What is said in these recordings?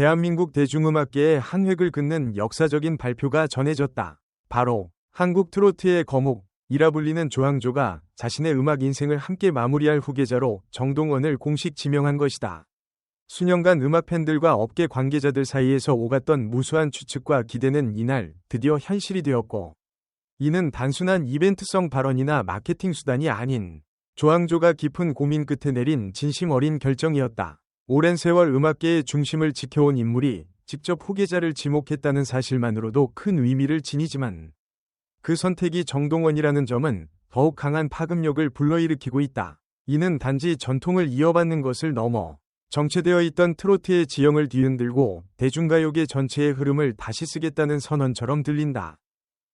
대한민국 대중음악계의 한 획을 긋는 역사적인 발표가 전해졌다. 바로 한국 트로트의 거목 이라 불리는 조항조가 자신의 음악 인생을 함께 마무리할 후계자로 정동원을 공식 지명한 것이다. 수년간 음악 팬들과 업계 관계자들 사이에서 오갔던 무수한 추측과 기대는 이날 드디어 현실이 되었고 이는 단순한 이벤트성 발언이나 마케팅 수단이 아닌 조항조가 깊은 고민 끝에 내린 진심 어린 결정이었다. 오랜 세월 음악계의 중심을 지켜온 인물이 직접 후계자를 지목했다는 사실만으로도 큰 의미를 지니지만 그 선택이 정동원이라는 점은 더욱 강한 파급력을 불러일으키고 있다. 이는 단지 전통을 이어받는 것을 넘어 정체되어 있던 트로트의 지형을 뒤흔들고 대중가요계 전체의 흐름을 다시 쓰겠다는 선언처럼 들린다.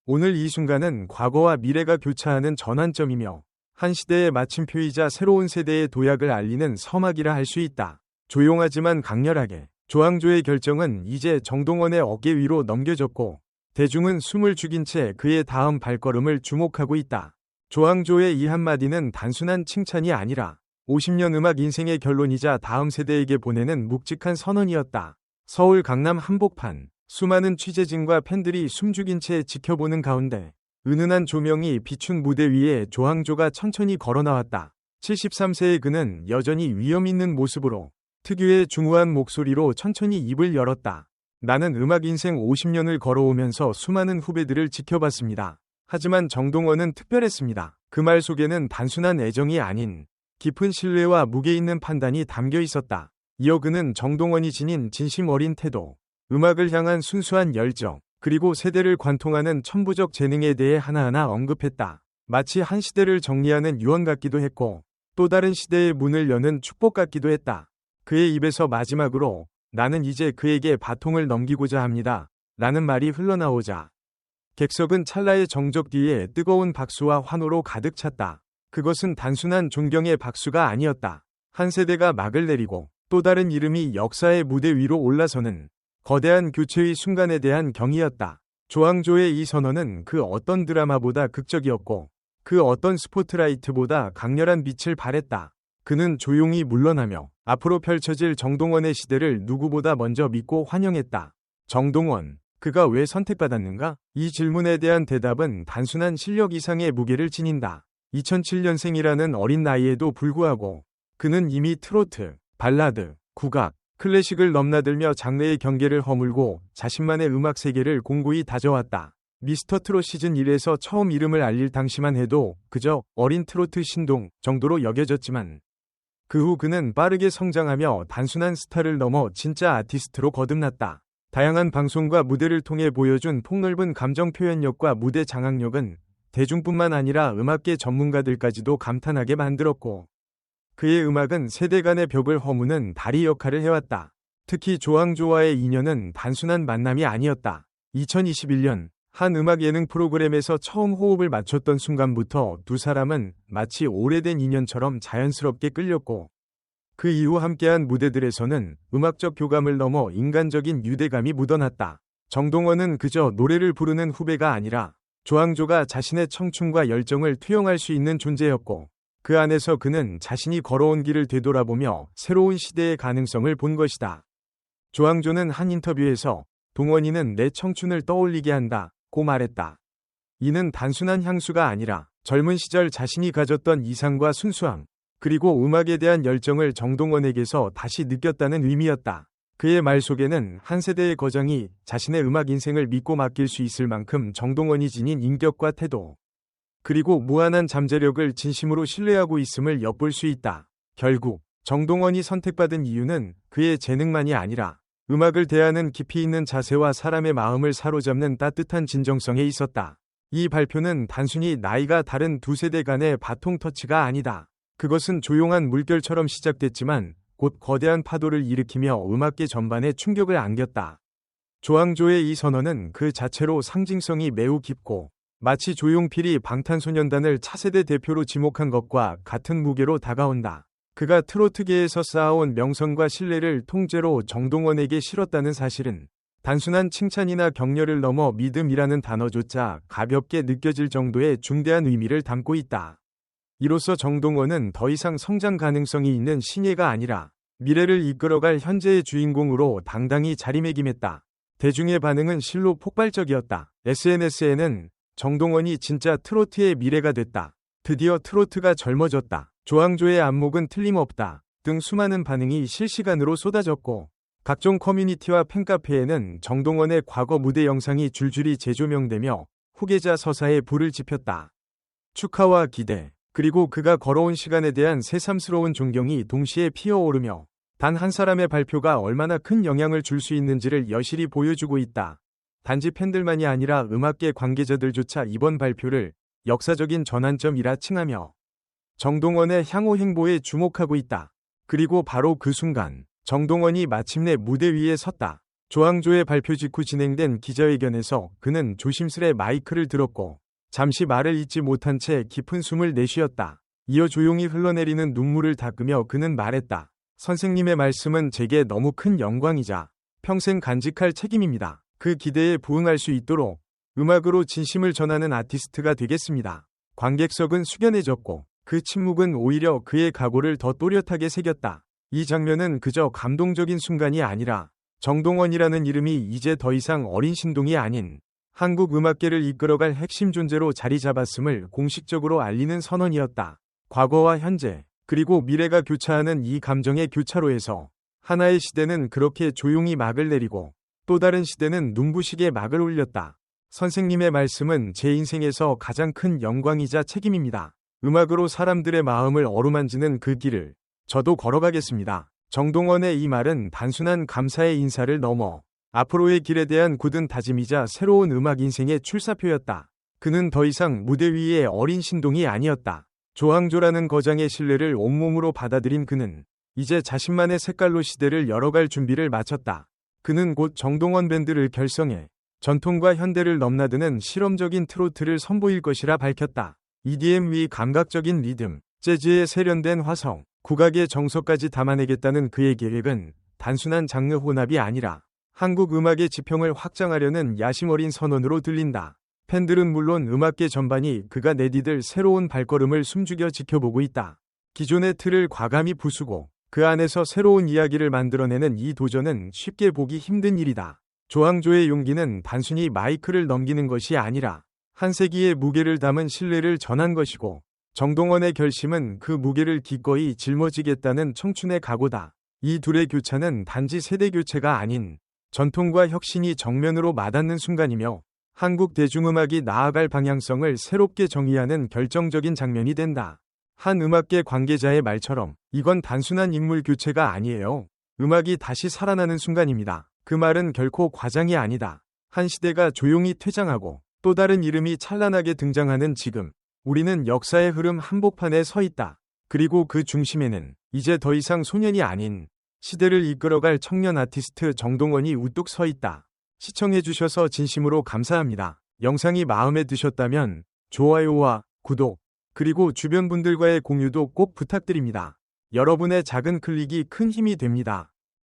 오늘 이 순간은 과거와 미래가 교차하는 전환점이며 한 시대의 마침표이자 새로운 세대의 도약을 알리는 서막이라 할 수 있다. 조용하지만 강렬하게 조항조의 결정은 이제 정동원의 어깨 위로 넘겨졌고 대중은 숨을 죽인 채 그의 다음 발걸음을 주목하고 있다. 조항조의 이 한마디는 단순한 칭찬이 아니라 50년 음악 인생의 결론이자 다음 세대에게 보내는 묵직한 선언이었다. 서울 강남 한복판 수많은 취재진과 팬들이 숨죽인 채 지켜보는 가운데 은은한 조명이 비춘 무대 위에 조항조가 천천히 걸어 나왔다. 73세의 그는 여전히 위험 있는 모습으로 특유의 중후한 목소리로 천천히 입을 열었다. 나는 음악 인생 50년을 걸어오면서 수많은 후배들을 지켜봤습니다. 하지만 정동원은 특별했습니다. 그 말 속에는 단순한 애정이 아닌 깊은 신뢰와 무게 있는 판단이 담겨 있었다. 이어 그는 정동원이 지닌 진심 어린 태도, 음악을 향한 순수한 열정, 그리고 세대를 관통하는 천부적 재능에 대해 하나하나 언급했다. 마치 한 시대를 정리하는 유언 같기도 했고, 또 다른 시대의 문을 여는 축복 같기도 했다. 그의 입에서 마지막으로 나는 이제 그에게 바통을 넘기고자 합니다. 라는 말이 흘러나오자 객석은 찰나의 정적 뒤에 뜨거운 박수와 환호로 가득 찼다. 그것은 단순한 존경의 박수가 아니었다. 한 세대가 막을 내리고 또 다른 이름이 역사의 무대 위로 올라서는 거대한 교체의 순간에 대한 경이었다. 조항조의 이 선언은 그 어떤 드라마보다 극적이었고 그 어떤 스포트라이트보다 강렬한 빛을 발했다. 그는 조용히 물러나며 앞으로 펼쳐질 정동원의 시대를 누구보다 먼저 믿고 환영했다. 정동원, 그가 왜 선택받았는가? 이 질문에 대한 대답은 단순한 실력 이상의 무게를 지닌다. 2007년생이라는 어린 나이에도 불구하고 그는 이미 트로트, 발라드, 국악, 클래식을 넘나들며 장르의 경계를 허물고 자신만의 음악 세계를 공고히 다져왔다. 미스터 트롯 시즌 1에서 처음 이름을 알릴 당시만 해도 그저 어린 트로트 신동 정도로 여겨졌지만 그 후 그는 빠르게 성장하며 단순한 스타를 넘어 진짜 아티스트로 거듭났다. 다양한 방송과 무대를 통해 보여준 폭넓은 감정 표현력과 무대 장악력은 대중뿐만 아니라 음악계 전문가들까지도 감탄하게 만들었고 그의 음악은 세대 간의 벽을 허무는 다리 역할을 해왔다. 특히 조항조와의 인연은 단순한 만남이 아니었다. 2021년 한 음악 예능 프로그램에서 처음 호흡을 맞췄던 순간부터 두 사람은 마치 오래된 인연처럼 자연스럽게 끌렸고 그 이후 함께한 무대들에서는 음악적 교감을 넘어 인간적인 유대감이 묻어났다. 정동원은 그저 노래를 부르는 후배가 아니라 조항조가 자신의 청춘과 열정을 투영할 수 있는 존재였고 그 안에서 그는 자신이 걸어온 길을 되돌아보며 새로운 시대의 가능성을 본 것이다. 조항조는 한 인터뷰에서 동원이는 내 청춘을 떠올리게 한다. 고 말했다. 이는 단순한 향수가 아니라 젊은 시절 자신이 가졌던 이상과 순수함, 그리고 음악에 대한 열정을 정동원에게서 다시 느꼈다는 의미였다. 그의 말 속에는 한 세대의 거장이 자신의 음악 인생을 믿고 맡길 수 있을 만큼 정동원이 지닌 인격과 태도, 그리고 무한한 잠재력을 진심으로 신뢰하고 있음을 엿볼 수 있다. 결국 정동원이 선택받은 이유는 그의 재능만이 아니라 음악을 대하는 깊이 있는 자세와 사람의 마음을 사로잡는 따뜻한 진정성에 있었다. 이 발표는 단순히 나이가 다른 두 세대 간의 바통 터치가 아니다. 그것은 조용한 물결처럼 시작됐지만 곧 거대한 파도를 일으키며 음악계 전반에 충격을 안겼다. 조항조의 이 선언은 그 자체로 상징성이 매우 깊고 마치 조용필이 방탄소년단을 차세대 대표로 지목한 것과 같은 무게로 다가온다. 그가 트로트계에서 쌓아온 명성과 신뢰를 통째로 정동원에게 실었다는 사실은 단순한 칭찬이나 격려를 넘어 믿음이라는 단어조차 가볍게 느껴질 정도의 중대한 의미를 담고 있다. 이로써 정동원은 더 이상 성장 가능성이 있는 신예가 아니라 미래를 이끌어갈 현재의 주인공으로 당당히 자리매김했다. 대중의 반응은 실로 폭발적이었다. SNS에는 정동원이 진짜 트로트의 미래가 됐다. 드디어 트로트가 젊어졌다. 조항조의 안목은 틀림없다. 등 수많은 반응이 실시간으로 쏟아졌고 각종 커뮤니티와 팬카페에는 정동원의 과거 무대 영상이 줄줄이 재조명되며 후계자 서사에 불을 지폈다. 축하와 기대, 그리고 그가 걸어온 시간에 대한 새삼스러운 존경이 동시에 피어오르며 단 한 사람의 발표가 얼마나 큰 영향을 줄 수 있는지를 여실히 보여주고 있다. 단지 팬들만이 아니라 음악계 관계자들조차 이번 발표를 역사적인 전환점이라 칭하며 정동원의 향후 행보에 주목하고 있다. 그리고 바로 그 순간 정동원이 마침내 무대 위에 섰다. 조항조의 발표 직후 진행된 기자회견에서 그는 조심스레 마이크를 들었고 잠시 말을 잇지 못한 채 깊은 숨을 내쉬었다. 이어 조용히 흘러내리는 눈물을 닦으며 그는 말했다. 선생님의 말씀은 제게 너무 큰 영광이자 평생 간직할 책임입니다. 그 기대에 부응할 수 있도록 음악으로 진심을 전하는 아티스트가 되겠습니다. 관객석은 숙연해졌고 그 침묵은 오히려 그의 각오를 더 또렷하게 새겼다. 이 장면은 그저 감동적인 순간이 아니라 정동원이라는 이름이 이제 더 이상 어린 신동이 아닌 한국 음악계를 이끌어갈 핵심 존재로 자리 잡았음을 공식적으로 알리는 선언이었다. 과거와 현재, 그리고 미래가 교차하는 이 감정의 교차로에서 하나의 시대는 그렇게 조용히 막을 내리고 또 다른 시대는 눈부시게 막을 올렸다. 선생님의 말씀은 제 인생에서 가장 큰 영광이자 책임입니다. 음악으로 사람들의 마음을 어루만지는 그 길을 저도 걸어가겠습니다. 정동원의 이 말은 단순한 감사의 인사를 넘어 앞으로의 길에 대한 굳은 다짐이자 새로운 음악 인생의 출사표였다. 그는 더 이상 무대 위의 어린 신동이 아니었다. 조항조라는 거장의 신뢰를 온몸으로 받아들인 그는 이제 자신만의 색깔로 시대를 열어갈 준비를 마쳤다. 그는 곧 정동원 밴드를 결성해 전통과 현대를 넘나드는 실험적인 트로트를 선보일 것이라 밝혔다. EDM 위 감각적인 리듬, 재즈의 세련된 화성, 국악의 정서까지 담아내겠다는 그의 계획은 단순한 장르 혼합이 아니라 한국 음악의 지평을 확장하려는 야심 어린 선언으로 들린다. 팬들은 물론 음악계 전반이 그가 내디딜 새로운 발걸음을 숨죽여 지켜보고 있다. 기존의 틀을 과감히 부수고 그 안에서 새로운 이야기를 만들어내는 이 도전은 쉽게 보기 힘든 일이다. 조항조의 용기는 단순히 마이크를 넘기는 것이 아니라 한 세기의 무게를 담은 신뢰를 전한 것이고 정동원의 결심은 그 무게를 기꺼이 짊어지겠다는 청춘의 각오다. 이 둘의 교차는 단지 세대 교체가 아닌 전통과 혁신이 정면으로 맞닿는 순간이며 한국 대중음악이 나아갈 방향성을 새롭게 정의하는 결정적인 장면이 된다. 한 음악계 관계자의 말처럼 이건 단순한 인물 교체가 아니에요. 음악이 다시 살아나는 순간입니다. 그 말은 결코 과장이 아니다. 한 시대가 조용히 퇴장하고 또 다른 이름이 찬란하게 등장하는 지금 우리는 역사의 흐름 한복판에 서 있다. 그리고 그 중심에는 이제 더 이상 소년이 아닌 시대를 이끌어갈 청년 아티스트 정동원이 우뚝 서 있다. 시청해주셔서 진심으로 감사합니다. 영상이 마음에 드셨다면 좋아요와 구독, 그리고 주변 분들과의 공유도 꼭 부탁드립니다. 여러분의 작은 클릭이 큰 힘이 됩니다.